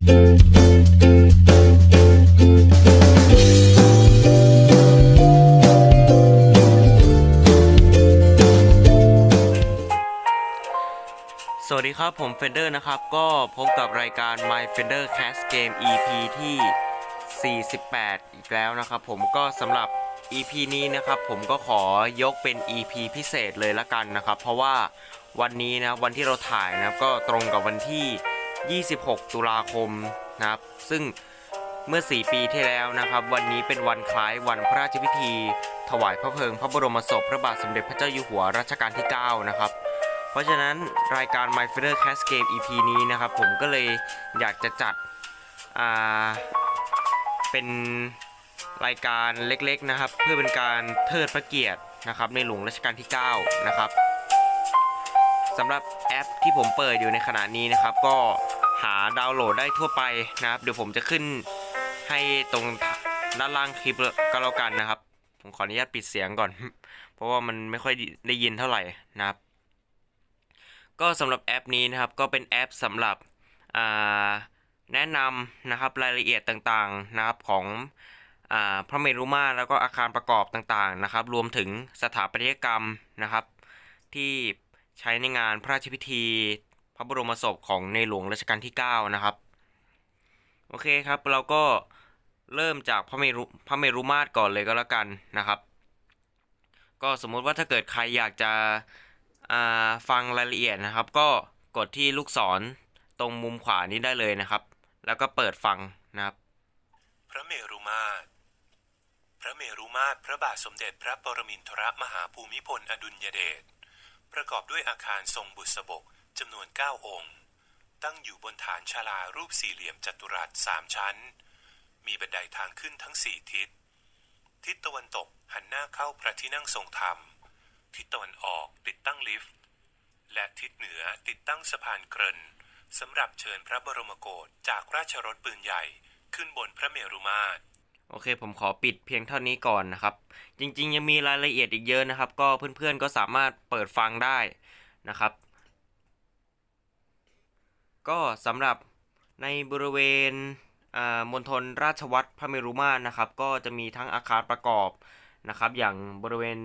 สวัสดีครับ ผมเฟนเดอร์นะครับ ก็พบกับรายการ My Fender Cast Game EP ที่ 48 อีกแล้วนะครับผมก็สำหรับ EP นี้นะครับ ผมก็ขอยกเป็น EP พิเศษเลยละกันนะครับ เพราะว่าวันนี้นะวันที่เราถ่ายนะครับก็ตรงกับวันที่ 26 ตุลาคมนะครับ ซึ่งเมื่อ 4 ปีที่แล้วนะครับ วันนี้เป็นวันคล้ายวันพระราชพิธี ถวายพระเพลิงพระบรมศพพระบาทสมเด็จพระเจ้าอยู่หัวรัชกาลที่ 9 นะครับ เพราะฉะนั้นรายการ My f i n e r Cast Game EP นี้นะครับ ผมก็เลยอยากจะจัดเป็นรายการเล็กๆนะครับ เพื่อเป็นการเทิดพระเกียรตินะครับ ในหลวงรัชกาลที่ 9 นะครับสำหรับแอปที่ผมเปิดอยู่ในขณะนี้นะครับ ก็ หาดาวน์โหลดได้ทั่วไปนะครับ เดี๋ยวผมจะขึ้นให้ตรงด้านล่างคลิปก็แล้วกันนะครับ ผมขออนุญาตปิดเสียงก่อน เพราะว่ามันไม่ค่อยได้ยินเท่าไหร่นะครับ ก็สำหรับแอปนี้นะครับก็เป็นแอปสำหรับแนะนำนะครับรายละเอียดต่างๆนะครับของอพระเมรุมาตรแล้วก็อาคารประกอบต่างๆนะครับ รวมถึงสถาปัตยกรรมนะครับ ที่ใช้ในงานพระราชพิธี ระบรมศพของในหลวงรัชกาลที่ 9 นะครับ โอเคครับ เราก็เริ่มจากพระเมรุพระเมรุมาตรก่อนเลยก็แล้วกันนะครับ ก็สมมุติว่าถ้าเกิดใครอยากจะฟังรายละเอียดนะครับ ก็กดที่ลูกศรตรงมุมขวานี้ได้เลยนะครับ แล้วก็เปิดฟังนะครับ พระเมรุมาตร พระเมรุมาตรพระบาทสมเด็จพระปรมินทรมหาภูมิพลอดุลยเดชประกอบด้วยอาคารทรงบุษบก จำนวน 9 องค์ ตั้งอยู่บนฐานชาลารูปสี่เหลี่ยมจัตุรัสสามชั้น มีบันไดทางขึ้นทั้งสี่ทิศ ทิศตะวันตกหันหน้าเข้าพระที่นั่งทรงธรรม ทิศตะวันออกติดตั้งลิฟต์ และทิศเหนือติดตั้งสะพานเกรนสำหรับเชิญพระบรมโกศจากราชรถปืนใหญ่ขึ้นบนพระเมรุมาตรโอเค ผมขอปิดเพียงเท่านี้ก่อนนะครับ จริงๆ ยังมีรายละเอียดอีกเยอะนะครับ ก็เพื่อนๆก็สามารถเปิดฟังได้นะครับ ก็สำหรับในบริเวณมณฑลราชวัตรพระเมรุมาตรนะครับ ก็จะมีทั้งอาคารประกอบนะครับ อย่างบริเวณ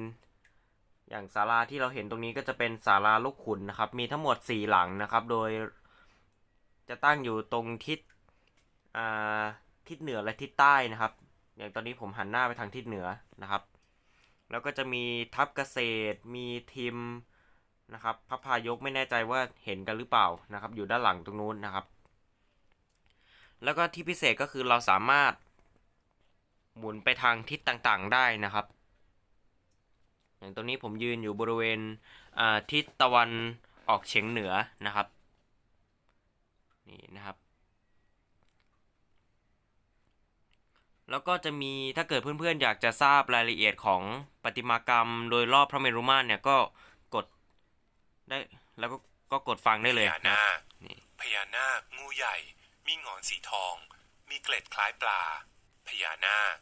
อย่างศาลาที่เราเห็นตรงนี้ก็จะเป็นศาลาลูกขุนนะครับ มีทั้งหมด 4 หลังนะครับ โดยจะตั้งอยู่ตรงทิศทิศเหนือและทิศใต้นะครับ อย่างตอนนี้ผมหันหน้าไปทางทิศเหนือนะครับ แล้วก็จะมีทัพเกษตร มีทีม นะครับพระพายกไม่แน่ใจว่าเห็นกันหรือเปล่านะครับ อยู่ด้านหลังตรงนู้นนะครับ แล้วก็ที่พิเศษก็คือเราสามารถ หมุนไปทางทิศต่างๆได้นะครับ อย่างตรงนี้ผมยืนอยู่บริเวณทิศตะวันออกเฉียงเหนือนะครับนี่นะครับแล้วก็จะมีถ้าเกิดเพื่อนๆ อยากจะทราบรายละเอียดของประติมากรรมโดยรอบพระเมรุมาตรเนี่ยก็ ได้แล้วก็ก็กดฟังได้พเลยญานะนาคนี่พญานาคงูใหญ่ มีหงอนสีทอง มีเกล็ดคล้ายปลา พญานาค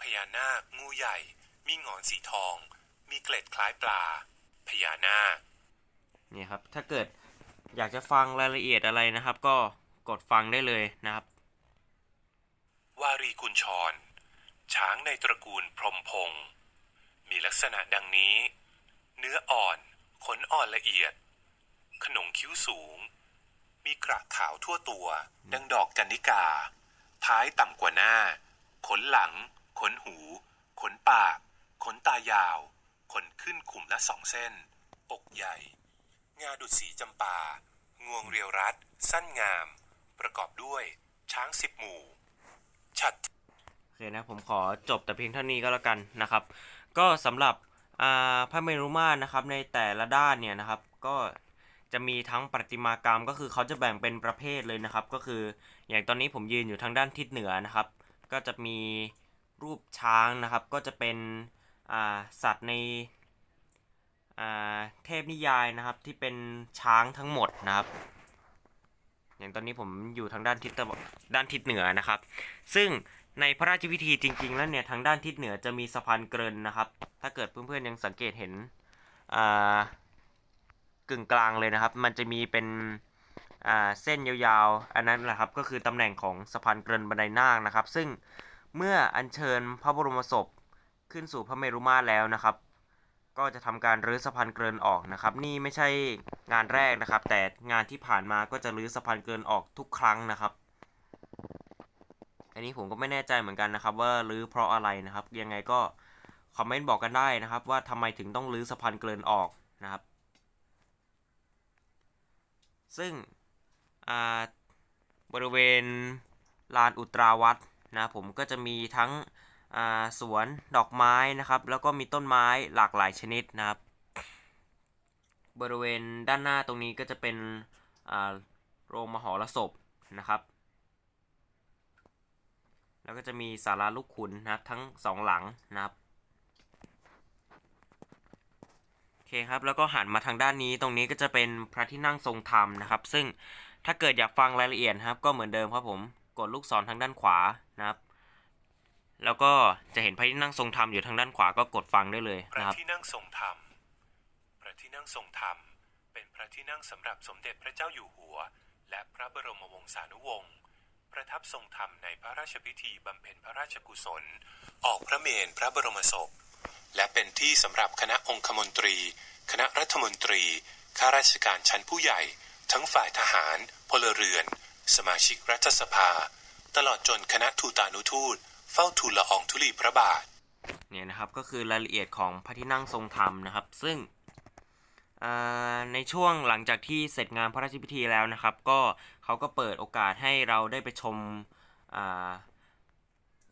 พญานาคงูใหญ่ มีหงอนสีทอง มีเกล็ดคล้ายปลา พญานาคนี่ครับ ถ้าเกิดอยากจะฟังรายละเอียดอะไรนะครับ ก็กดฟังได้เลยนะครับ วารีกุญชร ช้างในตระกูลพรหมพงศ์มีลักษณะดังนี้ เนื้ออ่อน ขนอ่อนละเอียด ขนงคิ้วสูง มีกระขาวทั่วตัว ดังดอกจันนิกา ท้ายต่ำกว่าหน้า ขนหลัง ขนหู ขนปาก ขนตายาว ขนขึ้นขุมละสองเส้น อกใหญ่ งาดุดสีจำปา งวงเรียวรัด สั้นงาม ประกอบด้วย ช้างสิบหมู่ ฉัดโอเคนะผมขอจบแต่เพียงเท่านี้ก็แล้วกันนะครับ ก็สำหรับ พระเมรุมาตรนะครับในแต่ละด้านเนี่ยนะครับ ก็จะมีทั้งประติมากรรมก็คือเขาจะแบ่งเป็นประเภทเลยนะครับ ก็คืออย่างตอนนี้ผมยืนอยู่ทางด้านทิศเหนือนะครับ ก็จะมีรูปช้างนะครับ ก็จะเป็นสัตว์ในเทพนิยายนะครับที่เป็นช้างทั้งหมดนะครับ อย่างตอนนี้ผมอยู่ทางด้านทิศตะวันด้านทิศเหนือนะครับ ซึ่ง ในพระราชพิธีจริง ๆ แล้วเนี่ยทางด้านทิศเหนือจะมีสะพานเกินนะครับ ถ้าเกิดเพื่อนๆยังสังเกตเห็นกึ่งกลางเลยนะครับ มันจะมีเป็นเส้นยาวๆ อันนั้นแหละครับก็คือตำแหน่งของสะพานเกินบันไดนาคนะครับ ซึ่งเมื่ออัญเชิญพระบรมศพขึ้นสู่พระเมรุมาตรแล้วนะครับ ก็จะทำการรื้อสะพานเกินออกนะครับ นี่ไม่ใช่งานแรกนะครับ แต่งานที่ผ่านมาก็จะรื้อสะพานเกินออกทุกครั้งนะครับ อันนี้ผมก็ไม่แน่ใจเหมือนกันนะครับ ว่ารื้อเพราะอะไรนะครับ ยังไงก็คอมเมนต์บอกกันได้นะครับ ว่าทำไมถึงต้องรื้อสะพานเกรินออกนะครับ ซึ่งอ่าบริเวณลานอุตราวัดนะผมก็จะมีทั้งอ่าสวนดอกไม้นะครับ แล้วก็มีต้นไม้หลากหลายชนิดนะครับ บริเวณด้านหน้าตรงนี้ก็จะเป็นอ่าโรงมหรสพนะครับ แล้วก็จะมีศาลาลูกขุนนะครับทั้งสองหลังนะครับโอเคครับแล้วก็หันมาทางด้านนี้ตรงนี้ก็จะเป็นพระที่นั่งทรงธรรมนะครับ ซึ่งถ้าเกิดอยากฟังรายละเอียดครับก็เหมือนเดิมครับผมกดลูกศรทางด้านขวานะครับ แล้วก็จะเห็นพระที่นั่งทรงธรรมอยู่ทางด้านขวาก็กดฟังได้เลยพระนะครับที่นั่งทรงธรรมพระที่นั่งทรงธรรม เป็นพระที่นั่งสำหรับสมเด็จพระเจ้าอยู่หัว และพระบรมวงศานุวงศ์ ประทับทรงธรรมในพระราชพิธีบำเพ็ญพระราชกุศล ออกพระเมรุพระบรมศพ และเป็นที่สำหรับคณะองคมนตรี คณะรัฐมนตรีข้าราชการชั้นผู้ใหญ่ ทั้งฝ่ายทหาร พลเรือน สมาชิกรัฐสภา ตลอดจนคณะทูตานุทูต เฝ้าทูลละอองธุลีพระบาทเนี่ยนะครับก็คือรายละเอียดของพระที่นั่งทรงธรรมนะครับ ซึ่ง ในช่วงหลังจากที่เสร็จงานพระราชพิธีแล้วนะครับ ก็เขาก็เปิดโอกาสให้เราได้ไปชม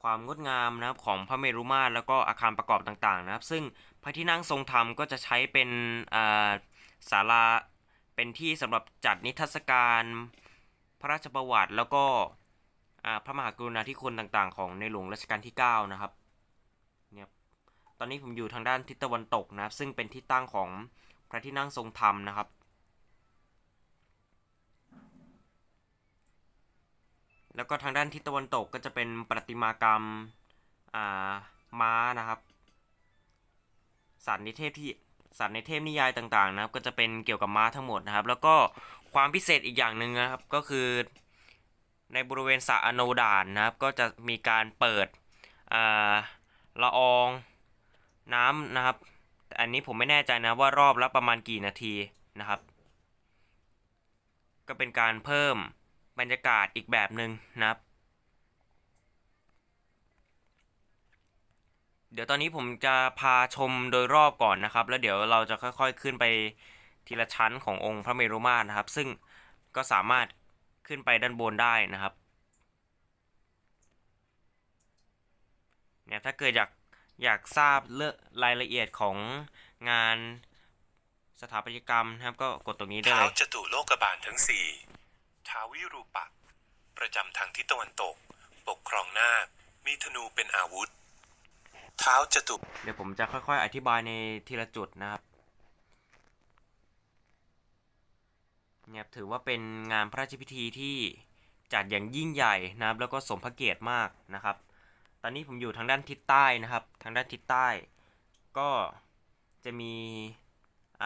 ความงดงามนะครับของพระเมรุมาตรแล้วก็อาคารประกอบต่างๆนะครับ ซึ่งพระที่นั่งทรงธรรมก็จะใช้เป็นศาลาเป็นที่สำหรับจัดนิทรรศการ พระราชประวัติแล้วก็พระมหากรุณาธิคุณต่างๆ ของในหลวงรัชกาลที่ 9 นะครับเนี่ยตอนนี้ผมอยู่ทางด้านทิศตะวันตกนะครับ ซึ่งเป็นที่ตั้งของ พระที่นั่งทรงธรรมนะครับ แล้วก็ทางด้านทิศตะวันตกก็จะเป็นประติมากรรมม้านะครับสัตว์ในเทพที่สัตว์ในเทพนิยายต่างๆนะครับ ก็จะเป็นเกี่ยวกับม้าทั้งหมดนะครับ แล้วก็ความพิเศษอีกอย่างหนึ่งนะครับก็คือในบริเวณสระอโนดานนะครับ ก็จะมีการเปิดอละอองน้ำนะครับ อันนี้ผมไม่แน่ใจนะว่ารอบละประมาณกี่นาทีนะครับ ก็เป็นการเพิ่มบรรยากาศอีกแบบหนึ่งนะครับ เดี๋ยวตอนนี้ผมจะพาชมโดยรอบก่อนนะครับ แล้วเดี๋ยวเราจะค่อยๆขึ้นไปทีละชั้นขององค์พระเมรุมาตรนะครับ ซึ่งก็สามารถขึ้นไปด้านบนได้นะครับเนี่ยถ้าเกิดอยาก อยากทราบเรื่องรายละเอียดของงานสถาปัตยกรรมนะครับ ก็กดตรงนี้ได้เท้าเลยจตุโลกบาลทั้งสี่ท้าววิรูปักษ์ประจำทางทิศตะวันตก ปกครองนาคมีธนูเป็นอาวุธ เท้าจตุ เดี๋ยวผมจะค่อยๆ อธิบายในทีละจุดนะครับเนี่ยถือว่าเป็นงานพระราชพิธีที่จัดอย่างยิ่งใหญ่นะครับ แล้วก็สมพระเกียรติมากนะครับต อนนี้ผมอยู่ทางด้านทิศใต้นะครับ ทางด้านทิศใต้ ก็จะมี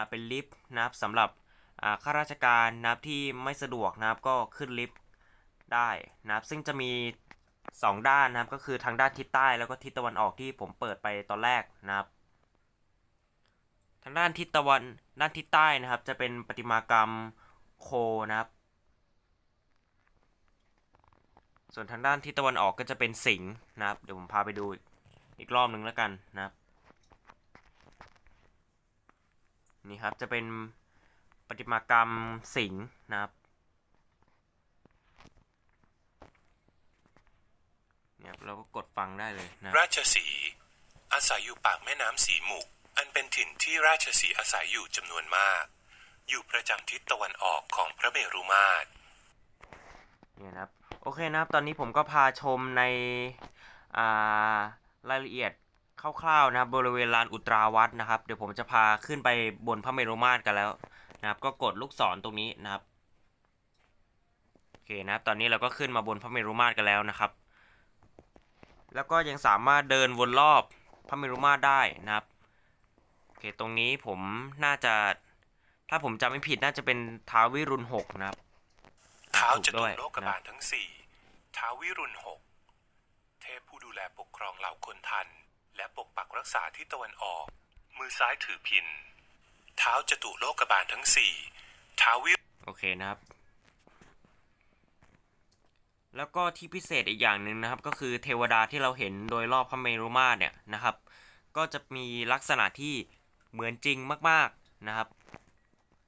เป็นลิฟต์นะครับสำหรับข้าราชการนะครับที่ไม่สะดวกนะครับก็ขึ้นลิฟต์ได้นะครับ ซึ่งจะมีสองด้านนะครับก็คือทางด้านทิศใต้แล้วก็ทิศตะวันออกที่ผมเปิดไปตอนแรกนะครับ ทางด้านทิศตะวันด้านทิศใต้นะครับ จะเป็นประติมากรรมโคนะครับ ส่วนทางด้านทิศตะวันออกก็จะเป็นสิงห์นะครับ เดี๋ยวผมพาไปดูอีกรอบหนึ่งแล้วกันนะครับ นี่ครับจะเป็นประติมากรรมสิงห์นะครับเนี่ยเราก็กดฟังได้เลยนะราชสีห์อาศัยอยู่ปากแม่น้ำสีมุก อันเป็นถิ่นที่ราชสีห์อาศัยอยู่จำนวนมาก อยู่ประจำทิศตะวันออกของพระเมรุมาตรเนี่ยนะครับ โอเคนะครับ ตอนนี้ผมก็พาชมในารายละเอียดคร่าวๆนะครับ บริเวณลานอุตราวัดนะครับ เดี๋ยวผมจะพาขึ้นไปบนพระเมรุมาตรกันแล้วนะครับ ก็กดลูกศรตรงนี้นะครับโอเคนะครับตอนนี้เราก็ขึ้นมาบนพระเมรุมาตรกันแล้วนะครับ แล้วก็ยังสามารถเดินวนรอบพระเมรุมาตรได้นะครับโอเคตรงนี้ผมน่าจะถ้าผมจำไม่ผิดน่าจะเป็นท้าววิรุณหกนะครับ ท้าถูจกตุด้วยโลกนะบาลทั้งสี่เท้าวิรุณหกเทพผู้ดูแลปกครองเหล่าคนทัน และปกปักรักษาทิศตะวันออก มือซ้ายถือพินเท้าจตุโลกบาลทั้งสี่เท้าวิโอเคนะครับ แล้วก็ที่พิเศษอีกอย่างหนึ่งนะครับ ก็คือเทวดาที่เราเห็นโดยรอบพระเมรุมาตรเนี่ยนะครับ ก็จะมีลักษณะที่เหมือนจริงมาก ๆนะครับ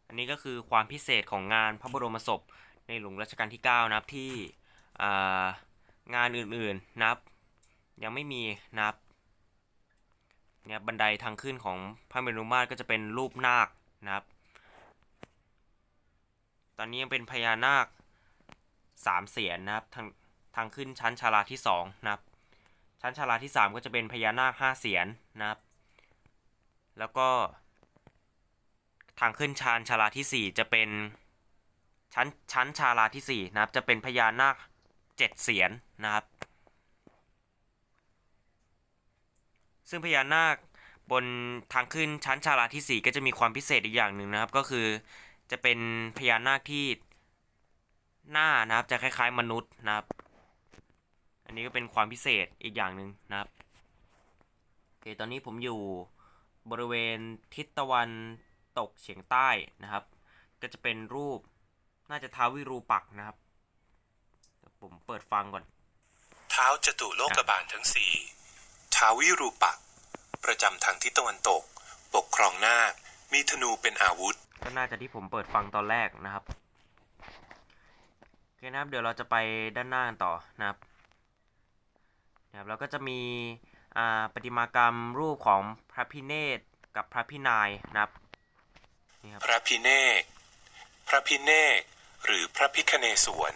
อันนี้ก็คือความพิเศษของงานพระบรมศพ ในหลวงรัชกาลที่ 9 นะครับที่งานอื่นๆนะครับ ยังไม่มีนะครับเนี่ยบันไดทางขึ้นของพระเมรุมาตรก็จะเป็นรูปนาคนะครับ ตอนนี้ยังเป็นพญานาคสามเสียนนะครับทางทางขึ้นชั้นชาลาที่สองนะครับ ชั้นชาลาที่สามก็จะเป็นพญานาคห้าเสียนนะครับ แล้วก็ทางขึ้นชานชาลาที่สี่จะเป็น ชั้นชั้นชาลาที่สี่นะครับ จะเป็นพญานาคเจ็ดเสียนนะครับ ซึ่งพญานาคบนทางขึ้นชั้นชาลาที่สี่ก็จะมีความพิเศษอีกอย่างหนึ่งนะครับ ก็คือจะเป็นพญานาคที่หน้านะครับจะคล้ายๆมนุษย์นะครับ อันนี้ก็เป็นความพิเศษอีกอย่างหนึ่งนะครับโอเคตอนนี้ผมอยู่บริเวณทิศตะวันตกเฉียงใต้นะครับ ก็จะเป็นรูป น่าจะท้าววิรูปักษ์นะครับเดี๋ยวผมเปิดฟังก่อน เท้าจตุโลกบาลทั้งสี่ท้าวิรูปักษ์ประจำทางทิศตะวันตก ปกครองนาคมีธนูเป็นอาวุธ ก็น่าจะที่ผมเปิดฟังตอนแรกนะครับโอเคนะครับ เดี๋ยวเราจะไปด้านหน้ากันต่อนะครับนะครับเราก็จะมีอ่าประติมากรรมรูปของพระพิเนศกับพระพินายนะครับนี่ครับพระพิเนกพระพิเนก หรือพระพิคเนศวร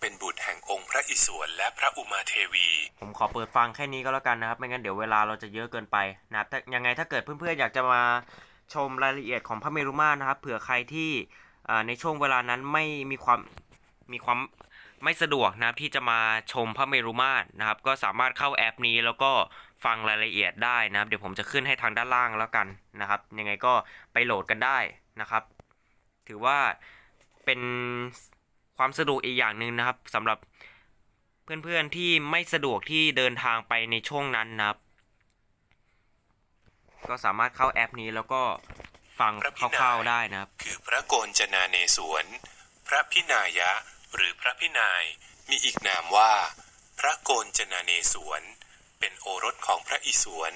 เป็นบุตรแห่งองค์พระอิศวรและพระอุมาเทวี ผมขอเปิดฟังแค่นี้ก็แล้วกันนะครับ ไม่งั้นเดี๋ยวเวลาเราจะเยอะเกินไปนะครับถ้ายังไงถ้าเกิดเพื่อนๆอยากจะมาชมรายละเอียดของพระเมรุมาตรนะครับ เผื่อใครที่ในช่วงเวลานั้นไม่มีความมีความไม่สะดวกนะครับที่จะมาชมพระเมรุมาตรนะครับ ก็สามารถเข้าแอปนี้แล้วก็ฟังรายละเอียดได้นะครับ เดี๋ยวผมจะขึ้นให้ทางด้านล่างแล้วกันนะครับ ยังไงก็ไปโหลดกันได้นะครับ ถือว่า เป็นความสะดวกอีกอย่างหนึ่งนะครับสำหรับเพื่อนๆที่ไม่สะดวกที่เดินทางไปในช่วงนั้นนะครับ ก็สามารถเข้าแอปนี้แล้วก็ฟังพระพิคนายร่าวๆได้นะครับ คือพระโกนจนาเนศวรพระพินายะ หรือพระพินายมีอีกนามว่า พระโกนจนาเนศวรเป็นโอรสของพระอิศวร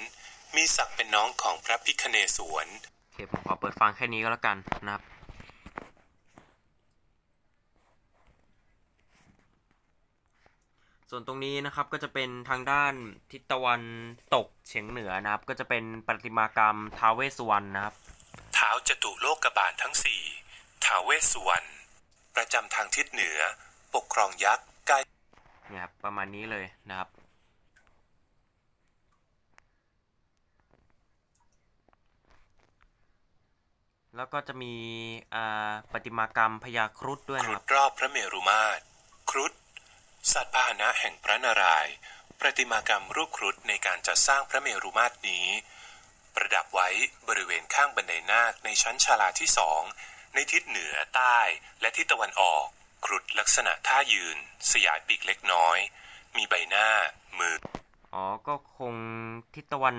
มีศักดิ์เป็นน้องของพระพิคเนศวรโอเคผมขอเปิดฟังแค่นี้ก็แล้วกันนะครับ ส่วนตรงนี้นะครับก็จะเป็นทางด้านทิศตะวันตกเฉียงเหนือนะครับ ก็จะเป็นประติมากรรมท้าวเวสสุวรรณนะครับเท้าจตุโลกบาลทั้งสี่ท้าวเวสสุวรรณประจำทางทิศเหนือ ปกครองยักษ์ใกล้เนี่ยครับประมาณนี้เลยนะครับ แล้วก็จะมีอ่าประติมากรรมพญาครุฑด้วยคนะรุครัฑบรอบพระเมรุมาตรครุฑ สัตว์พาหนะแห่งพระนารายณ์ประติมากรรมรูปครุฑในการจัดสร้างพระเมรุมาตรนี้ ประดับไว้บริเวณข้างบันไดนาคในชั้นชาลาที่สองในทิศเหนือใต้และทิศตะวันออก ครุฑลักษณะท่ายืน สยายปีกเล็กน้อย มีใบหน้า มือ อ๋อ ก็คงทิศตะวัน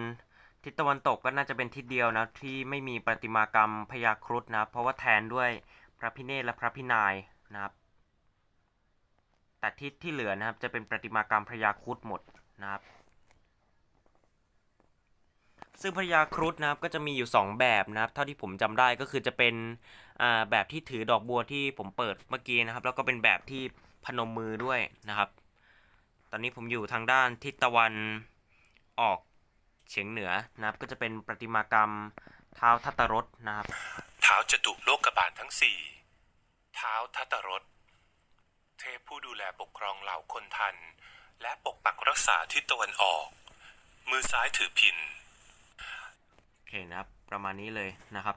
ทิศตะวันตกก็น่าจะเป็นทิศเดียวนะ ที่ไม่มีประติมากรรมพญาครุฑนะ เพราะว่าแทนด้วยพระพิเนศและพระพินายนะครับ แต่ทิศที่เหลือนะครับจะเป็นประติมากรรมพญาครุฑหมดนะครับ ซึ่งพญาครุฑนะครับก็จะมีอยู่ 2 แบบนะครับ เท่าที่ผมจำได้ก็คือจะเป็นแบบที่ถือดอกบัวที่ผมเปิดเมื่อกี้นะครับ แล้วก็เป็นแบบที่พนมมือด้วยนะครับ ตอนนี้ผมอยู่ทางด้านทิศตะวันออกเฉียงเหนือนะครับ ก็จะเป็นประติมากรรมเท้าทัตตรสนะครับ เท้าจตุโลกบาลทั้งสี่เท้าทัตตรส ทพผู้ดูแลปกครองเหล่าคนทัน และปกปักรักษาทิศตะวันออก มือซ้ายถือพินโอเคนะครับ ประมาณนี้เลยนะครับ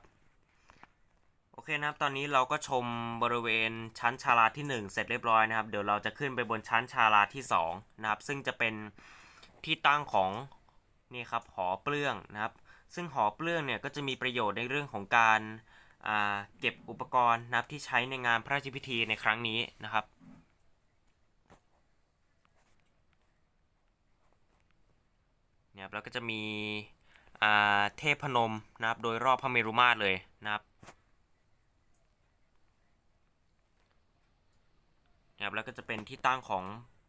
โอเคนะครับตอนนี้เราก็ชมบริเวณชั้นชาลาที่ 1 เสร็จเรียบร้อยนะครับ เดี๋ยวเราจะขึ้นไปบนชั้นชาลาที่2นะครับ ซึ่งจะเป็นที่ตั้งของนี่ครับหอเปลื้องนะครับ ซึ่งหอเปลื้องเนี่ยก็จะมีประโยชน์ในเรื่องของการเก็บอุปกรณ์นะครับที่ใช้ในงานพระราชพิธีในครั้งนี้นะครับ นี่ยครับแล้วก็จะมีเทพนมนะครับโดยรอบพระเมรุมาตรเลยนะครับเนี่ยครับแล้วก็จะเป็นที่ตั้งของ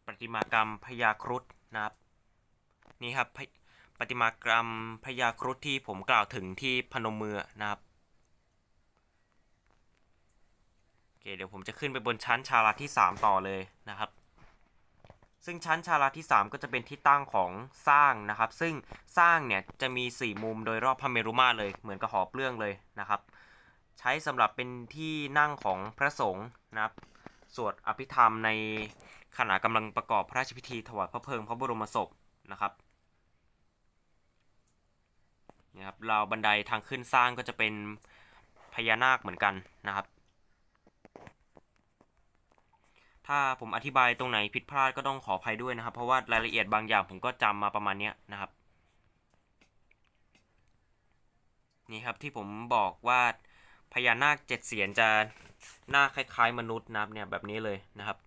ประติมากรรมพญาครุฑนะครับนี่ครับประติมากรรมพญาครุฑที่ผมกล่าวถึงที่พนมมือนะครับโอเคเดี๋ยวผมจะขึ้นไปบนชั้นชาลาที่ 3 ต่อเลยนะครับ ซึ่งชั้นชาลาที่ 3 ก็จะเป็นที่ตั้งของสร้างนะครับ ซึ่งสร้างเนี่ยจะมี 4 มุมโดยรอบพระเมรุมาตรเลยเหมือนกับหอเปลื้องเลยนะครับ ใช้สำหรับเป็นที่นั่งของพระสงฆ์นะครับสวดอภิธรรมในขณะกำลังประกอบพระราชพิธีถวายพระเพลิงพระบรมศพนะครับนี่ครับราวบันไดทางขึ้นสร้างก็จะเป็นพญานาคเหมือนกันนะครับ ถ้าผมอธิบายตรงไหนผิดพลาดก็ต้องขออภัยด้วยนะครับ เพราะว่ารายละเอียดบางอย่างผมก็จำมาประมาณนี้นะครับ นี่ครับที่ผมบอกว่าพญานาคเจ็ดเสียนจะหน้าคล้ายๆ มนุษย์นะครับเนี่ยแบบนี้เลยนะครับ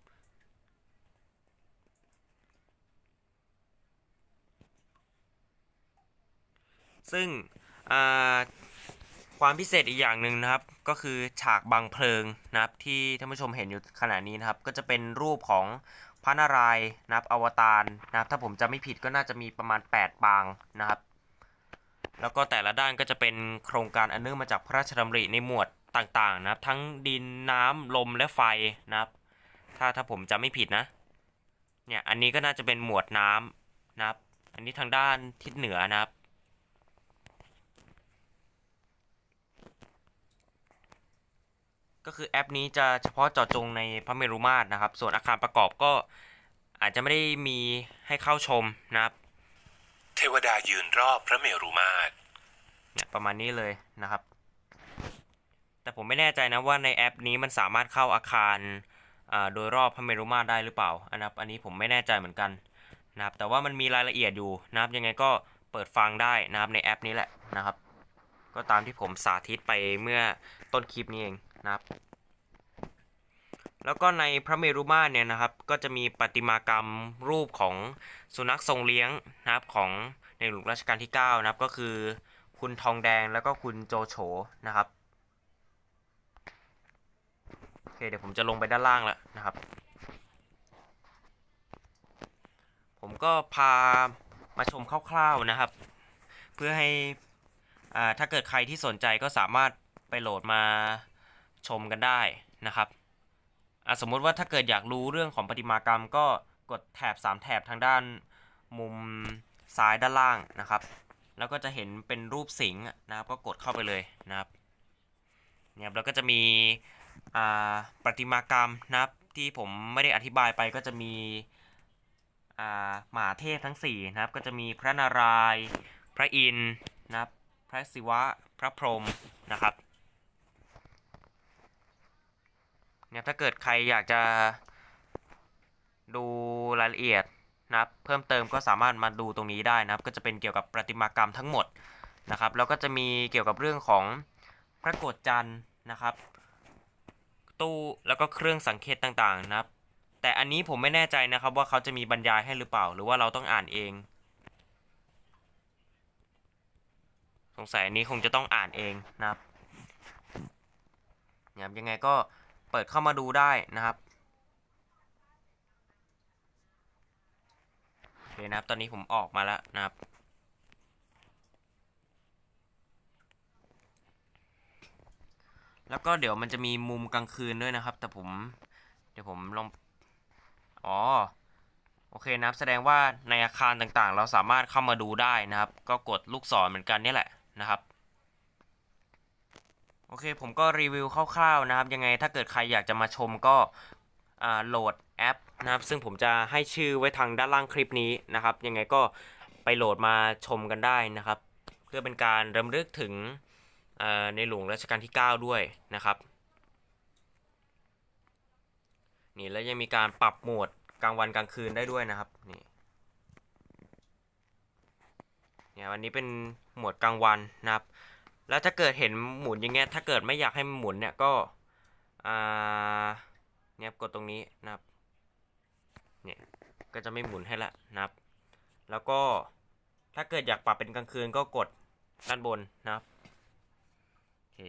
ซึ่งอ่า ความพิเศษอีกอย่างหนึ่งนะครับ ก็คือฉากบังเพลิงนะครับที่ท่านผู้ชมเห็นอยู่ขณะนี้นะครับ ก็จะเป็นรูปของพระนารายณ์นะครับอวตารนะครับ ถ้าผมจำไม่ผิดก็น่าจะมีประมาณ 8 ปางนะครับ แล้วก็แต่ละด้านก็จะเป็นโครงการอันเนื่องมาจากพระราชดำริในหมวดต่างๆนะครับ ทั้งดินน้ำลมและไฟนะครับ ถ้าถ้าผมจำไม่ผิดนะเนี่ยอันนี้ก็น่าจะเป็นหมวดน้ำนะครับ อันนี้ทางด้านทิศเหนือนะครับ ก็คือแอปนี้จะเฉพาะเจาะจงในพระเมรุมาตรนะครับ ส่วนอาคารประกอบก็อาจจะไม่ได้มีให้เข้าชมนะครับ เทวดายืนรอบพระเมรุมาตรเนี่ยประมาณนี้เลยนะครับ แต่ผมไม่แน่ใจนะว่าในแอปนี้มันสามารถเข้าอาคารอ่าโดยรอบพระเมรุมาตรได้หรือเปล่าอันนะครับอันนี้ผมไม่แน่ใจเหมือนกันนะครับ แต่ว่ามันมีรายละเอียดอยู่นะครับ ยังไงก็เปิดฟังได้นะครับในแอปนี้แหละนะครับ ก็ตามที่ผมสาธิตไปเมื่อต้นคลิปนี้เอง นะครับแล้วก็ในพระเมรุมาตรเนี่ยนะครับก็จะมีประติมากรรมรูปของสุนัขทรงเลี้ยงนะครับของในหลวงรัชกาลที่ 9 นะครับก็คือคุณทองแดงแล้วก็คุณโจโฉนะครับโอเคเดี๋ยวผมจะลงไปด้านล่างแล้วนะครับ ผมก็พามาชมคร่าวๆนะครับ เพื่อให้อ่าถ้าเกิดใครที่สนใจก็สามารถไปโหลดมา ชมกันได้นะครับสมมติว่าถ้าเกิดอยากรู้เรื่องของประติมากรรมก็กดแถบ 3 แถบทางด้านมุมซ้ายด้านล่างนะครับ แล้วก็จะเห็นเป็นรูปสิงห์นะครับ ก็กดเข้าไปเลยนะครับเนี่ยแล้วก็จะมีประติมากรรมนะครับ ที่ผมไม่ได้อธิบายไปก็จะมีอ่ามาเทพทั้ง 4 นะครับ ก็จะมีพระนารายณ์พระอินทร์นะครับ พระศิวะ พระพรหมนะครับ เนี่ยถ้าเกิดใครอยากจะดูรายละเอียดนะครับเพิ่มเติมก็สามารถมาดูตรงนี้ได้นะครับ ก็จะเป็นเกี่ยวกับประติมากรรมทั้งหมดนะครับ แล้วก็จะมีเกี่ยวกับเรื่องของพระโกฏจันทร์นะครับ ตู้แล้วก็เครื่องสังเกตต่างๆนะครับ แต่อันนี้ผมไม่แน่ใจนะครับว่าเขาจะมีบรรยายให้หรือเปล่า หรือว่าเราต้องอ่านเอง สงสัยอันนี้คงจะต้องอ่านเองนะครับเนี่ยครับยังไงก็ เปิดเข้ามาดูได้นะครับโอเคนะครับ ตอนนี้ผมออกมาแล้วนะครับแล้วก็เดี๋ยวมันจะมีมุมกลางคืนด้วยนะครับ แต่ผม เดี๋ยวผมลองอ๋อโอเคนะครับ แสดงว่าในอาคารต่างๆ เราสามารถเข้ามาดูได้นะครับ ก็กดลูกศรเหมือนกันนี่แหละนะครับ โอเคผมก็รีวิวคร่าวๆนะครับ ยังไงถ้าเกิดใครอยากจะมาชมก็โหลดแอปนะครับ ซึ่งผมจะให้ชื่อไว้ทางด้านล่างคลิปนี้นะครับ ยังไงก็ไปโหลดมาชมกันได้นะครับ เพื่อเป็นการรำลึกถึงในหลวงรัชกาลที่ 9 ด้วยนะครับ นี่แล้วยังมีการปรับโหมดกลางวันกลางคืนได้ด้วยนะครับนี่เนี่ยวันนี้เป็นโหมดกลางวันนะครับ แล้วถ้าเกิดเห็นหมุนอย่างเงี้ย ถ้าเกิดไม่อยากให้มันหมุนเนี่ยก็ อ่า เนี่ยกดตรงนี้นะครับ เนี่ย ก็จะไม่หมุนให้ละนะครับ แล้วก็ถ้าเกิดอยากปรับเป็นกลางคืนก็กดด้านบนนะครับโอเค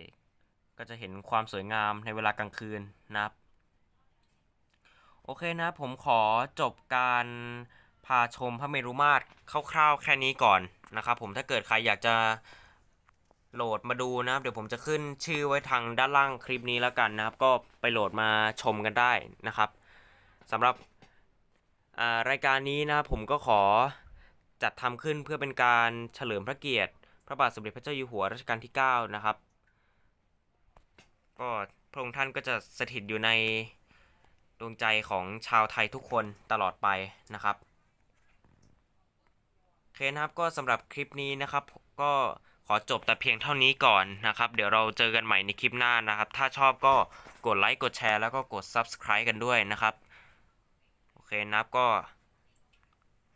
ก็จะเห็นความสวยงามในเวลากลางคืนนะครับ โอเคนะผมขอจบการพาชมพระเมรุมาตรคร่าวๆแค่นี้ก่อนนะครับผมถ้าเกิดใครอยากจะ โหลดมาดูนะครับ เดี๋ยวผมจะขึ้นชื่อไว้ทางด้านล่างคลิปนี้แล้วกันนะครับ ก็ไปโหลดมาชมกันได้นะครับสำหรับอ่ารายการนี้นะครับผมก็ขอจัดทำขึ้นเพื่อเป็นการเฉลิมพระเกียรติ พระบาทสมเด็จพระเจ้าอยู่หัวรัชกาลที่ 9 นะครับ ก็พระองค์ท่านก็จะสถิตอยู่ในดวงใจของชาวไทยทุกคนตลอดไปนะครับโอเคนะครับก็สำหรับคลิปนี้นะครับก็ ขอจบแต่เพียงเท่านี้ก่อนนะครับ เดี๋ยวเราเจอกันใหม่ในคลิปหน้านะครับ ถ้าชอบก็กดไลค์กดแชร์แล้วก็กด Subscribe กันด้วยนะครับ โอเคนะครับก็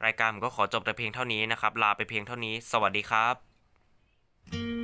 รายการผมก็ขอจบแต่เพียงเท่านี้นะครับ ลาไปเพียงเท่านี้ สวัสดีครับ